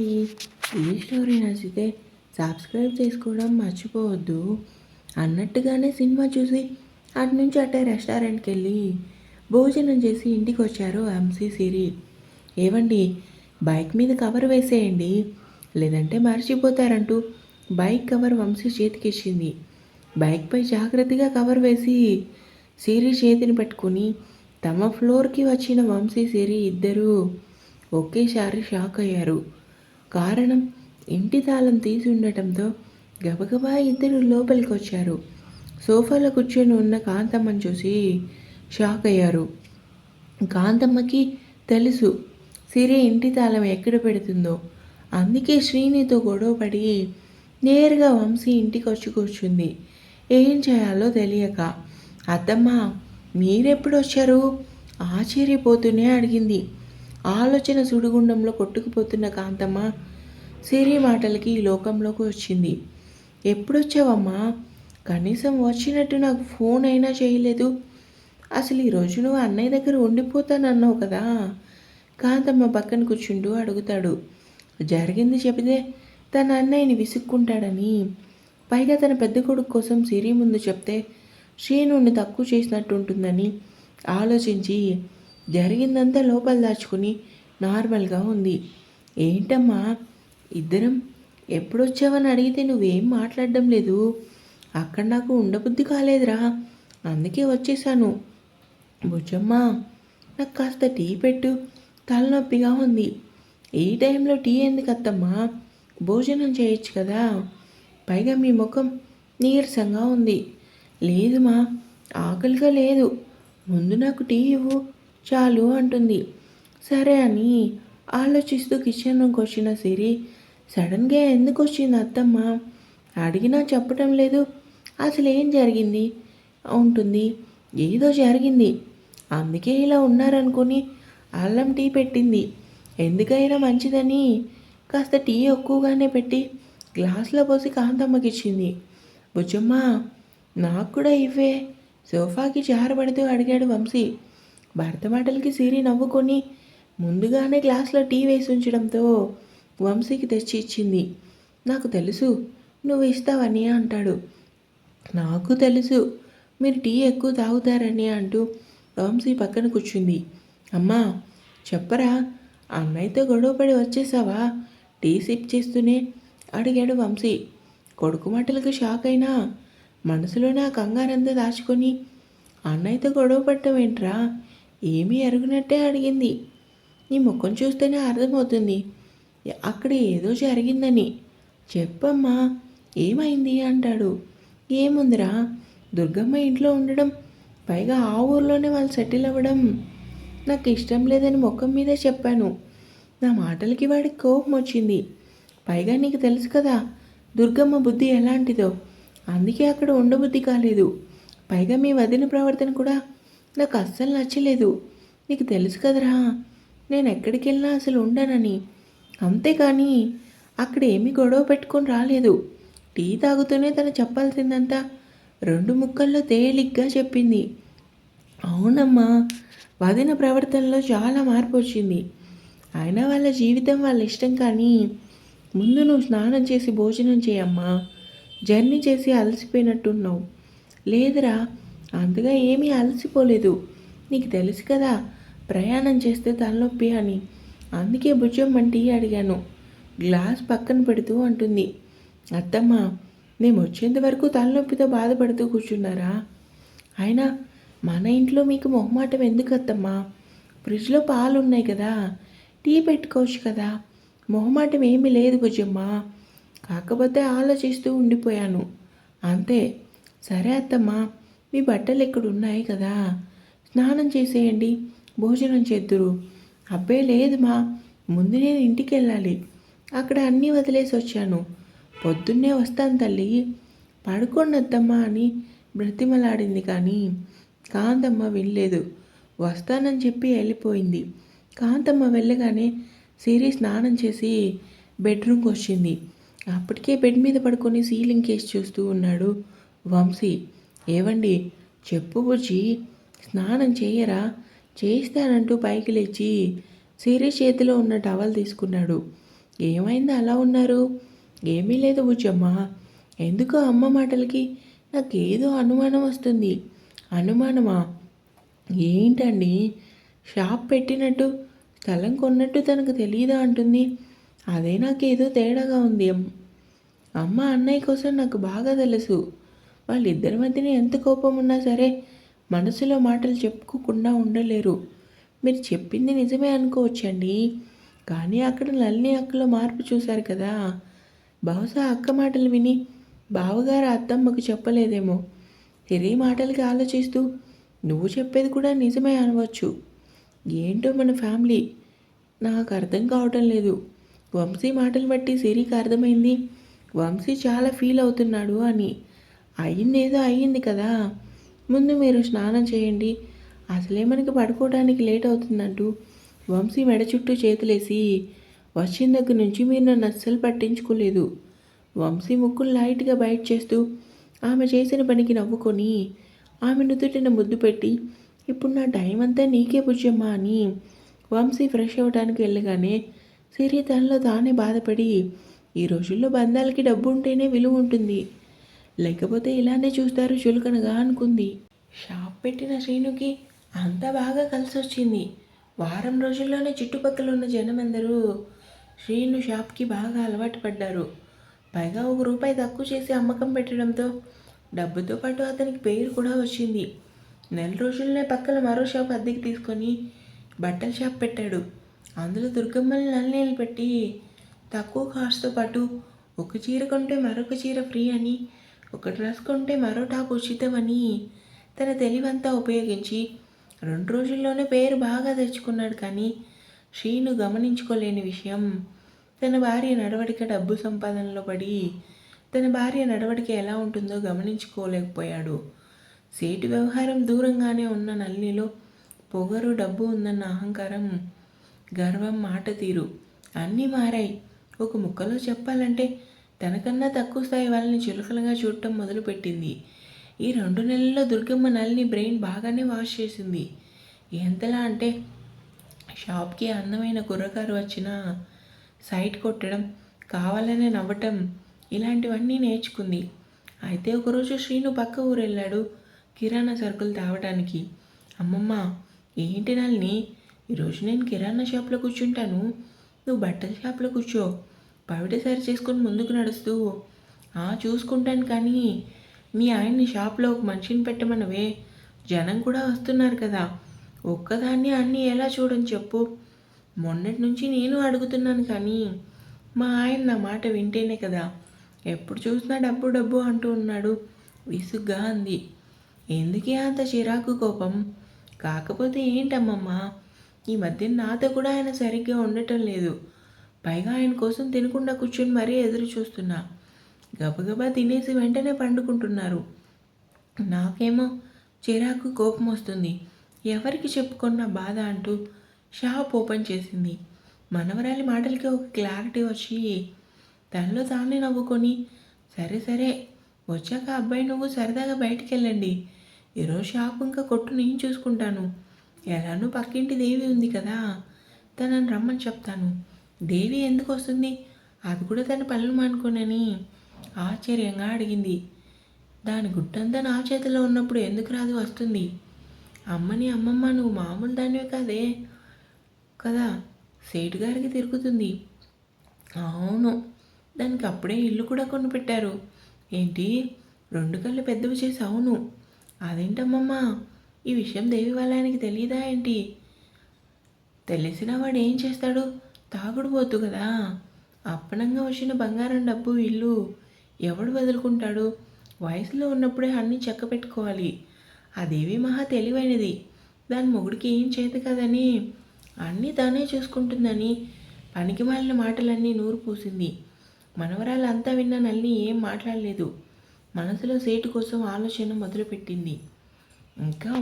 ఈ స్టోరీ నచ్చితే సబ్స్క్రైబ్ చేసుకోవడం మర్చిపోవద్దు. అన్నట్టుగానే సినిమా చూసి అటు నుంచి అట్టే రెస్టారెంట్కి వెళ్ళి భోజనం చేసి ఇంటికి వచ్చారు ఎంసీ సిరి ఏవండి బైక్ మీద కవర్ వేసేయండి. లేదంటే మర్చిపోతారంటూ బైక్ కవర్ వంశీ చేతికి ఇచ్చింది. బైక్పై జాగ్రత్తగా కవర్ వేసి సిరి చేతిని పట్టుకుని తమ ఫ్లోర్కి వచ్చిన వంశీ సిరి ఇద్దరూ ఒకేసారి షాక్ అయ్యారు. కారణం ఇంటి తాళం తీసి ఉండటంతో గబగబా ఇద్దరు లోపలికి వచ్చారు సోఫాలో కూర్చొని ఉన్న కాంతమ్మని చూసి షాక్ అయ్యారు. కాంతమ్మకి తెలుసు సిరి ఇంటి తాళం ఎక్కడ పెడుతుందో. అందుకే శ్రీనితో గొడవపడి నేరుగా వంశీ ఇంటికి వచ్చి కూర్చుంది. ఏం చేయాలో తెలియక అత్తమ్మ మీరెప్పుడు వచ్చారు? ఆశ్చర్యపోతూనే అడిగింది. ఆలోచన సుడిగుండంలో కొట్టుకుపోతున్న కాంతమ్మ సిరి మాటలకి ఈ లోకంలోకి వచ్చింది. ఎప్పుడొచ్చావమ్మా? కనీసం వచ్చినట్టు నాకు ఫోన్ అయినా చేయలేదు. అసలు ఈరోజు నువ్వు అన్నయ్య దగ్గర ఉండిపోతానన్నావు కదా? కాంతమ్మ పక్కన కూర్చుంటూ అడుగుతాడు. జరిగింది చెబితే తన అన్నయ్యని విసుక్కుంటాడని. పైగా తన పెద్ద కొడుకు కోసం సిరి ముందు చెప్తే శ్రీనుణ్ణి తక్కువ చేసినట్టు ఉంటుందని ఆలోచించి జరిగిందంతా లోపల దాచుకుని నార్మల్గా ఉంది. ఏంటమ్మా? ఇద్దరం ఎప్పుడొచ్చావని అడిగితే నువ్వేం మాట్లాడడం లేదు. అక్కడ నాకు ఉండబుద్ధి కాలేదురా. అందుకే వచ్చేసాను బుజ్జమ్మ నాకు కాస్త టీ పెట్టు. తలనొప్పిగా ఉంది. ఈ టైంలో టీ ఎందుకు అత్తమ్మా భోజనం చేయొచ్చు కదా. పైగా మీ ముఖం నీరసంగా ఉంది. లేదు మా ఆకలిగా లేదు. ముందు నాకు టీ ఇవ్వు. చాలు అంటుంది. సరే అని ఆలోచిస్తూ కిచెన్ రూమ్కి వచ్చిన సిరి సడన్గా ఎందుకు వచ్చింది అత్తమ్మ? అడిగినా చెప్పటం లేదు. అసలు ఏం జరిగింది? ఉంటుంది ఏదో జరిగింది. అందుకే ఇలా ఉన్నారనుకుని అల్లం టీ పెట్టింది. ఎందుకైనా మంచిదని కాస్త టీ ఎక్కువగానే పెట్టి గ్లాస్లో పోసి కాంతమ్మకి ఇచ్చింది బుజ్జమ్మ నాకు కూడా ఇవ్వే. సోఫాకి జారబడుతూ అడిగాడు వంశీ. భర్త మాటలకి సిరి నవ్వుకొని ముందుగానే గ్లాస్లో టీ వేసి ఉంచడంతో వంశీకి తెచ్చి ఇచ్చింది. నాకు తెలుసు నువ్వు ఇస్తావని అంటాడు. నాకు తెలుసు మీరు టీ ఎక్కువ తాగుతారని అంటూ వంశీ పక్కన కూర్చుంది. అమ్మా చెప్పరా అన్నయ్యతో గొడవపడి వచ్చేసావా? టీ సిప్ చేస్తూనే అడిగాడు వంశీ. కొడుకు మాటలకు షాక్ అయినా మనసులోనే ఆ కంగారంతా దాచుకొని అన్నయ్యతో గొడవ పట్టం ఏంట్రా ఏమీ ఎరుగునట్టే అడిగింది. నీ ముఖం చూస్తేనే అర్థమవుతుంది. అక్కడ ఏదో జరిగిందని. చెప్పమ్మా ఏమైంది అంటాడు. ఏముందిరా దుర్గమ్మ ఇంట్లో ఉండడం పైగా ఆ ఊర్లోనే వాళ్ళు సెటిల్ అవ్వడం. నాకు ఇష్టం లేదని ముఖం మీదే చెప్పాను. నా మాటలకి వాడికి కోపం వచ్చింది. పైగా నీకు తెలుసు కదా దుర్గమ్మ బుద్ధి ఎలాంటిదో. అందుకే అక్కడ ఉండబుద్ధి కాలేదు. పైగా మీ వదిన ప్రవర్తన కూడా నాకు అస్సలు నచ్చలేదు. నీకు తెలుసు కదరా నేను ఎక్కడికి వెళ్ళినా అసలు ఉండనని. అంతేకాని అక్కడ ఏమీ గొడవ పెట్టుకొని రాలేదు. టీ తాగుతూనే తను చెప్పాల్సిందంతా రెండు ముక్కల్లో తేలిగ్గా చెప్పింది. అవునమ్మా వదిన ప్రవర్తనలో చాలా మార్పు వచ్చింది. అయినా వాళ్ళ జీవితం వాళ్ళ ఇష్టం కానీ ముందు నువ్వు స్నానం చేసి భోజనం చేయమ్మా. జర్నీ చేసి అలసిపోయినట్టున్నావు. లేదురా అంతగా ఏమీ అలసిపోలేదు. నీకు తెలుసు కదా ప్రయాణం చేస్తే తలనొప్పి అని. అందుకే బుజ్జమ్మంటి అడిగాను. గ్లాస్ పక్కన పెడుతూ అంటుంది. అత్తమ్మ మేము వచ్చేంత వరకు తలనొప్పితో బాధపడుతూ కూర్చున్నారా? అయినా మన ఇంట్లో మీకు మొహమాటం ఎందుకు అత్తమ్మా? ఫ్రిడ్జ్లో పాలు ఉన్నాయి కదా టీ పెట్టుకోవచ్చు కదా. మొహమాటం ఏమీ లేదు భుజమ్మ. కాకపోతే ఆలోచిస్తూ ఉండిపోయాను. అంతే. సరే అత్తమ్మా. మీ బట్టలు ఇక్కడ ఉన్నాయి కదా. స్నానం చేసేయండి. భోజనం చేద్దురు. అబ్బే లేదు మా. ముందు నేను ఇంటికి వెళ్ళాలి. అక్కడ అన్నీ వదిలేసి వచ్చాను. పొద్దున్నే వస్తాను తల్లి. పడుకోండద్దమ్మా అని బ్రతిమలాడింది కానీ కాంతమ్మ వినలేదు. వస్తానని చెప్పి వెళ్ళిపోయింది. కాంతమ్మ వెళ్ళగానే సిరి స్నానం చేసి బెడ్రూమ్కి వచ్చింది. అప్పటికే బెడ్ మీద పడుకొని సీలింగ్ కేసి చూస్తూ ఉన్నాడు వంశీ. ఏవండి? చెప్పు బుజ్జి. స్నానం చేయరా? చేస్తానంటూ పైకి లేచి సిరి చేతిలో ఉన్న టవల్ తీసుకున్నాడు. ఏమైంది అలా ఉన్నారు? ఏమీ లేదు బుజ్జమ్మ. ఎందుకో అమ్మ మాటలకి? నాకేదో అనుమానం వస్తుంది. అనుమానమా? ఏంటండి? షాప్ పెట్టినట్టు స్థలం కొన్నట్టు తనకు తెలియదా అంటుంది. అదే నాకేదో తేడాగా ఉంది. అమ్మ అన్నయ్య కోసం నాకు బాగా తెలుసు. వాళ్ళిద్దరి మధ్యన ఎంత కోపం ఉన్నా సరే మనసులో మాటలు చెప్పుకోకుండా ఉండలేరు. మీరు చెప్పింది నిజమే అనుకోవచ్చండి. కానీ అక్కడ నల్లి అక్కలో మార్పు చూశారు కదా. బహుశా అక్క మాటలు విని బావగారు అత్తమ్మకు చెప్పలేదేమో. తిరిగి మాటలకి ఆలోచిస్తూ నువ్వు చెప్పేది కూడా నిజమే అనవచ్చు. ఏంటో మన ఫ్యామిలీ? నాకు అర్థం కావటం లేదు. వంశీ మాటలు బట్టి సిరికి అర్థమైంది. వంశీ చాలా ఫీల్ అవుతున్నాడు అని. అయ్యిందేదో అయ్యింది కదా. ముందు మీరు స్నానం చేయండి. అసలే మనకి పడుకోవడానికి లేట్ అవుతుందంటూ వంశీ మెడ చుట్టూ చేతులేసి వచ్చిన దగ్గర నుంచి మీరు నన్ను అస్సలు పట్టించుకోలేదు. వంశీ ముక్కులు లైట్గా బయట చేస్తూ ఆమె చేసిన పనికి నవ్వుకొని ఆమె నుదుటిన ముద్దు పెట్టి ఇప్పుడు నా టైం అంతా నీకే బుజ్జమ్మా అని వంశీ ఫ్రెష్ అవ్వడానికి వెళ్ళగానే సిరి తనలో తానే బాధపడి ఈ రోజుల్లో బంధాలకి డబ్బు ఉంటేనే విలువ ఉంటుంది. లేకపోతే ఇలానే చూస్తారు చులకనగా అనుకుంది. షాప్ పెట్టిన శ్రీనుకి అంతా బాగా కలిసి వచ్చింది వారం రోజుల్లోనే చుట్టుపక్కల ఉన్న జనమందరూ శ్రీను షాప్కి బాగా అలవాటు పడ్డారు. పైగా ఒక రూపాయి తక్కువ చేసి అమ్మకం పెట్టడంతో డబ్బుతో పాటు అతనికి పేరు కూడా వచ్చింది. నెల రోజుల్లోనే పక్కన మరో షాప్ అద్దెకి తీసుకొని బట్టల షాప్ పెట్టాడు. అందులో దుర్గమ్మని నల్లనీళ్ళు పెట్టి తక్కువ కాస్ట్తో పాటు ఒక చీర కొంటే మరొక చీర ఫ్రీ అని ఒక డ్రెస్ కొంటే మరో టాప్ ఉచితమని తన తెలివంతా ఉపయోగించి రెండు రోజుల్లోనే పేరు బాగా తెచ్చుకున్నాడు కానీ శ్రీను గమనించుకోలేని విషయం. తన భార్య నడవడిక డబ్బు సంపాదనలో పడి తన భార్య నడవడిక ఎలా ఉంటుందో గమనించుకోలేకపోయాడు. సేటు వ్యవహారం దూరంగానే ఉన్న నల్లిలో పొగరు డబ్బు ఉందన్న అహంకారం గర్వం మాట తీరు అన్నీ మారాయి. ఒక ముక్కలో చెప్పాలంటే తనకన్నా తక్కువ స్థాయి వాళ్ళని చులకలుగా చూడటం మొదలుపెట్టింది. ఈ రెండు నెలల్లో దుర్గమ్మ నల్ని బ్రెయిన్ బాగానే వాష్ చేసింది. ఎంతలా అంటే షాప్కి అందమైన కుర్రకారు వచ్చినా సైట్ కొట్టడం కావాలనే నవ్వటం ఇలాంటివన్నీ నేర్చుకుంది. అయితే ఒకరోజు శ్రీను పక్క ఊరు వెళ్ళాడు కిరాణా సరుకులు తేవడానికి అమ్మమ్మ ఏంటి నల్ని? ఈరోజు నేను కిరాణా షాప్లో కూర్చుంటాను. నువ్వు బట్టల షాప్లో కూర్చో. పవిట సరి చేసుకొని ముందుకు నడుస్తూ "ఆ, చూసుకుంటాను కానీ మీ ఆయన్ని షాప్లో ఒక మనిషిని పెట్టమనవే. జనం కూడా వస్తున్నారు కదా. ఒక్కదాన్ని అన్నీ ఎలా చూడని చెప్పు. మొన్నటి నుంచి నేను అడుగుతున్నాను కానీ మా ఆయన నా మాట వింటేనే కదా. ఎప్పుడు చూసినా డబ్బు డబ్బు అంటూ ఉన్నాడు. విసుగ్గా అంది. ఎందుకే అంత చిరాకు కోపం? కాకపోతే ఏంటమ్మమ్మా? ఈ మధ్య నాతో కూడా ఆయన సరిగ్గా ఉండటం లేదు. పైగా ఆయన కోసం తినకుండా కూర్చొని మరీ ఎదురు చూస్తున్నా. గబగబా తినేసి వెంటనే పండుకుంటున్నారు. నాకేమో చిరాకు కోపం వస్తుంది. ఎవరికి చెప్పుకున్న బాధ అంటూ షాప్ ఓపెన్ చేసింది. మనవరాలి మాటలకి ఒక క్లారిటీ వచ్చి తనలో తానే నవ్వుకొని సరే సరే వచ్చాక అబ్బాయి నువ్వు సరదాగా బయటికి వెళ్ళండి ఈరోజు షాప్ ఇంకా కొట్టు నేను చూసుకుంటాను. ఎలానో పక్కింటి దేవి ఉంది కదా తనని రమ్మని చెప్తాను. దేవి ఎందుకు వస్తుంది? అది కూడా తన పనులు మానుకోనని ఆశ్చర్యంగా అడిగింది. దాని గుట్టంతా నా చేతిలో ఉన్నప్పుడు ఎందుకు రాదు వస్తుంది? అమ్మని అమ్మమ్మ నువ్వు మామూలు దానివే కాదే కదా? సేటు గారికి తిరుగుతుంది. అవును దానికి అప్పుడే ఇల్లు కూడా కొనిపెట్టారు. ఏంటి? రెండు కళ్ళు పెద్దవి చేసి అవును అదేంటమ్మమ్మ? ఈ విషయం దేవి వాళ్ళ ఆయనకి తెలియదా ఏంటి? తెలిసిన వాడు ఏం చేస్తాడు? తాగుడుపోద్దు కదా. అప్పనంగా వచ్చిన బంగారం డబ్బు ఇల్లు ఎవడు వదులుకుంటాడు? వయసులో ఉన్నప్పుడే అన్నీ చెక్క పెట్టుకోవాలి. ఆ దేవి మహా తెలివైనది. దాని మొగుడికి ఏం చేత కదని అన్నీ తానే చూసుకుంటుందని పనికి మాలిన మాటలన్నీ నూరు పూసింది. మనవరాలు అంతా విన్న నల్ని ఏం మాట్లాడలేదు. మనసులో సేటు కోసం ఆలోచన మొదలుపెట్టింది. ఇంకా